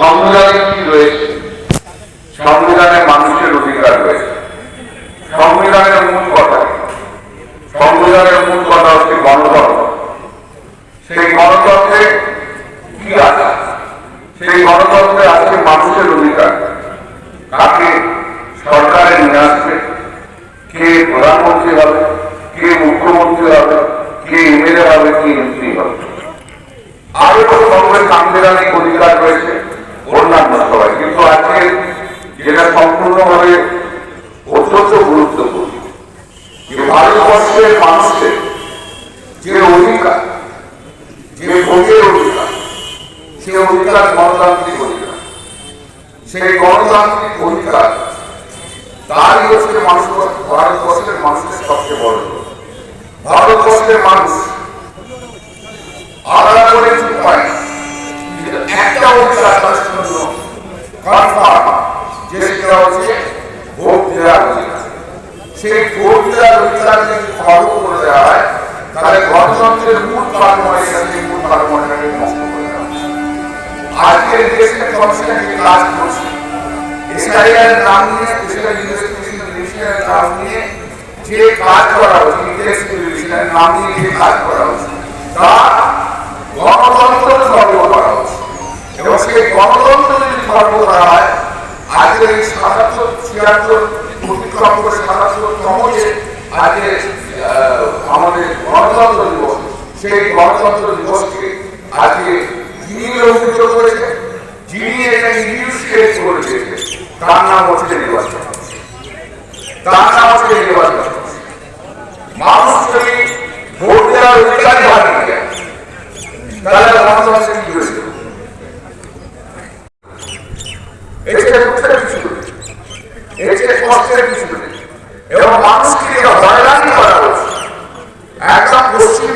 সংবিধানে কি রয়েছে? সংবিধানে মানুষের অধিকার রয়েছে। সংবিধানের মূল কথা সংবিধানের মূল কথা হচ্ছে গণতন্ত্র। সেই গণতন্ত্রে কি আছে? সেই গণতন্ত্রে আছে মানুষের অধিকার। কাকে? সরকারে নিয়ে আসবে কে প্রধানমন্ত্রী হবে? কে মুখ্যমন্ত্রী হবে? কে এমএলএ হবে? কে এমপি হবে? আরও সাংবিধানিক অধিকার রয়েছে? অন্যান্য সবাই, কিন্তু আজকে যেটা সম্পূর্ণভাবে অত্যন্ত গুরুত্বপূর্ণ ভারতবর্ষের মানুষের যে অধিকার, যে ভোগের অধিকার, সে অধিকার গণতান্ত্রিক অধিকার, সেই গণতান্ত্রিক অধিকার তারই হচ্ছে মানুষ ভারতবর্ষের মানুষের সবচেয়ে বড় ভারতবর্ষের মানুষ আলাদা করে পায় একটা অধিকার কনফার্ম যে সেটা কাজ নাম নিয়ে যে কাজ করা হচ্ছে নাম নিয়ে যে কাজ করা হচ্ছে আমাদের গণতন্ত্র দিবস, সেই গণতন্ত্র দিবসকে আজকে যিনি অভিযুক্ত করেছে যিনি এটা ইনডিউসিয়েট করে দিয়েছে তার নাম হচ্ছে নির্বাচন তার নাম হচ্ছে নির্বাচন মানুষ যদি ভোট দেওয়ার অধিকারই হারিয়ে যায় তাহলে গণতন্ত্রের কি হয়েছে? দুঃখের কিছু নেই। এবং মানুষকে হয়রানি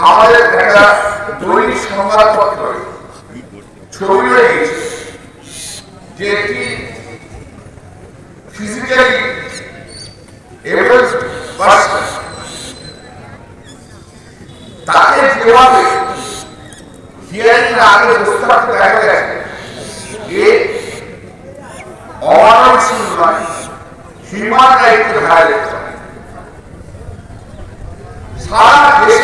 আমাদের একটা দৈনিক সংবাদপত্র, ছবি হয়ে গেছে যে একটি ফিজিক্যালি পার্সন তাকে যেভাবে সারা দেশে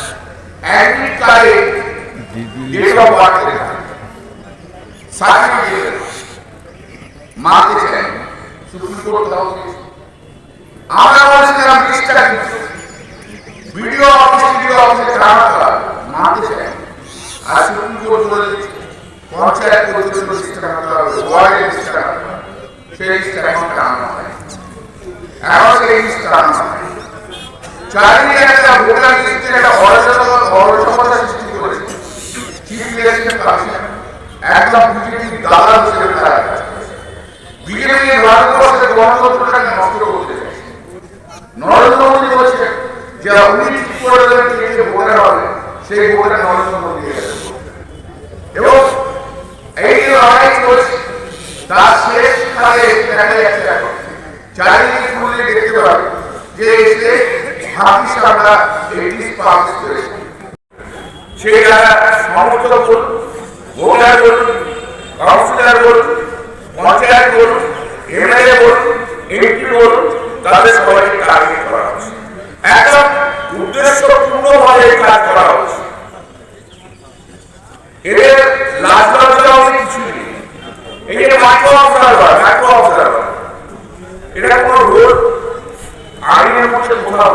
ডেট অফ বার্থ লেখা সার্টিফিকেট মানতে চাই সুপ্রিম কোর্ট দাও দিয়েছে। আমরা বলেছিলাম লিস্টটা কিন্তু ভিডিও অফিস ভিডিও অফিসে খারাপ মানতে চাই আর সুপ্রিম কোর্ট বলে দিয়েছে পঞ্চায়েত পর্যন্ত লিস্টটা আনতে হবে ওয়ার্ডের লিস্টটা আনতে হবে সেই লিস্টটা এখন টানা হয় এখন সেই লিস্টটা আনা হয় চারিদিকে একটা ভোটার লিস্টের একটা অরাজকতা অরাজকতা এই লড়াই চলছে। তার চারিদিকে দেখতে পাবে যে এসে হাফিজ আমরা এইটিস যারা সমর্থক বলুন ভোটার বলুন কাউন্সিলর বলুন পঞ্চায়েত বলুন এমএলএ বলুন এমপি বলুন তাদের সবাইকে টার্গেট করা হচ্ছে। একদম উদ্দেশ্যপূর্ণভাবে কাজ করা হচ্ছে। এদের লাজ লজ্জা কিছু নেই এই যে মাইক্রো অবজারভার মাইক্রো অবজারভার এটা কোনো রোড আইনের মধ্যে কোথাও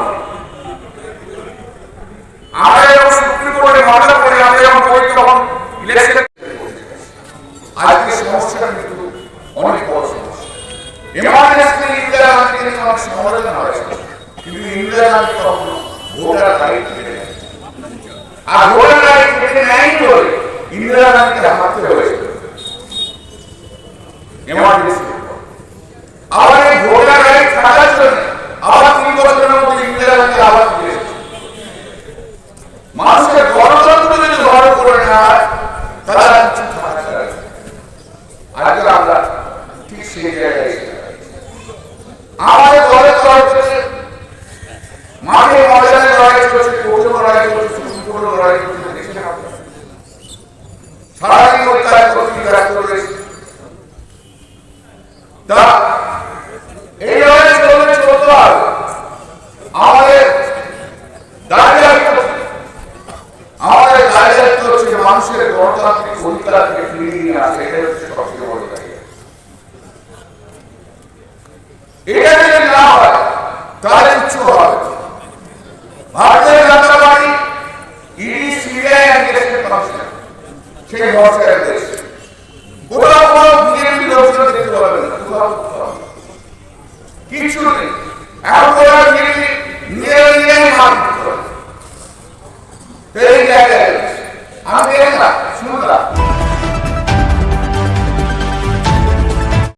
মেনে আমরা ঠিক সেই জায়গায় এসে দাঁড়াচ্ছি। আমাদের দলের তরফ থেকে মাঠে ময়দানে লড়াই চলছে কোর্টে লড়াই চলছে সুপ্রিম কোর্টে লড়াই চলছে দেখছেন আপনারা সারাদিন ওই কাজ করতে ব্যস্ত রয়েছে তা এই লড়াই চলবে চলতে হবে মানুষের গণতান্ত্রিক অধিকারকে ফিরিয়ে নিয়ে আসে এটাই হচ্ছে সবচেয়ে বড় দায়িত্ব এটা যদি না হয় তাহলে কিচ্ছু হবে না। Bharatiya Janata party ED CBI investigation commission সেই সংস্কারের দেশ কোথাও কোনো বিজেপি লোকজন দেখতে পাবেন না কোথাও কোথাও। কিচ্ছু নেই